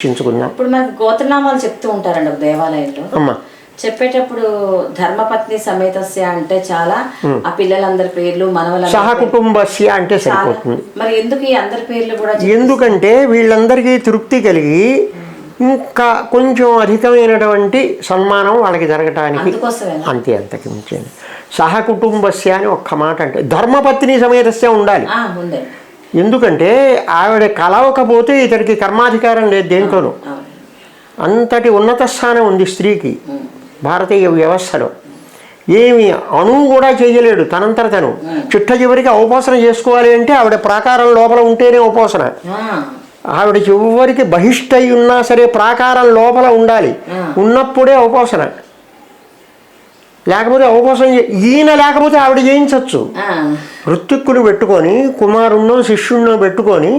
చించుకుందాం ఇప్పుడు మనకి గోత్రనామాలు చెప్తూ ఉంటారండి ఒక దేవాలయంలో. అమ్మా. చెప్పేటప్పుడు ధర్మపత్ని సమేతస్య అంటే చాలా ఆ పిల్లలందరి పేర్లు మనవల సహకుటుంబస్య అంటే సరిపోతుంది. మరి ఎందుకు ఈ అందరి పేర్లు కూడా ఎందుకంటే వీళ్ళందరికీ తృప్తి కలిగి ఇంకా కొంచెం అధికమైనటువంటి సన్మానం వాళ్ళకి జరగటానికి అంతే అంతకి మించింది. సహకుటుంబస్య అని ఒక్క మాట అంటే ధర్మపత్ని సమేతస్య ఉండాలి. ఎందుకంటే ఆవిడ కలవకపోతే ఇతడికి కర్మాధికారం లేదు దేంట్లోనూ. అంతటి ఉన్నత స్థానం ఉంది స్త్రీకి భారతీయ వ్యవస్థలో. ఏమి అణువు కూడా చేయలేడు తనంతట తను. చిట్ట చివరికి ఔపోసన చేసుకోవాలి అంటే ఆవిడ ప్రాకారం లోపల ఉంటేనే ఔపోసన. ఆ, ఆవిడ చివరికి బహిష్టై ఉన్నా సరే ప్రాకారం లోపల ఉండాలి. ఉన్నప్పుడే ఔపోసన. లేకపోతే చే- ఈయన లేకపోతే ఆవిడ చేయించవచ్చు ఆ, ఋత్విక్కుని పెట్టుకొని కుమారుణ్ణో శిష్యుణ్ణో పెట్టుకొని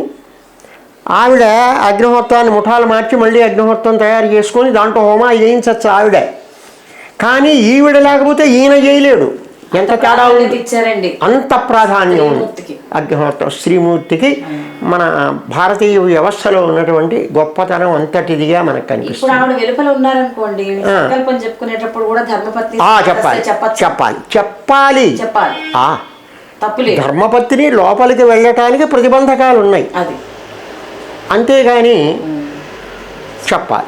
ఆవిడ అగ్నిహోత్రాన్ని ముఠాలు మార్చి మళ్ళీ అగ్నిహోత్రం తయారు చేసుకొని దాంట్లో హోమాలు చేయించవచ్చు ఆవిడ. కానీ ఈవిడ లేకపోతే ఈయన చేయలేడు. ఎంత తేడా ఉంది? అంత ప్రాధాన్యం. అగ్నిహోత్రం శ్రీమూర్తికి మన భారతీయ వ్యవస్థలో ఉన్నటువంటి గొప్పతనం అంతటిదిగా మనకు కనిపిస్తుంది. చెప్పాలి. చెప్పాలి. చెప్పాలి. చెప్పాలి. ధర్మపత్ని లోపలికి వెళ్ళటానికి ప్రతిబంధకాలు ఉన్నాయి. అది. అంతేగాని చెప్పాలి.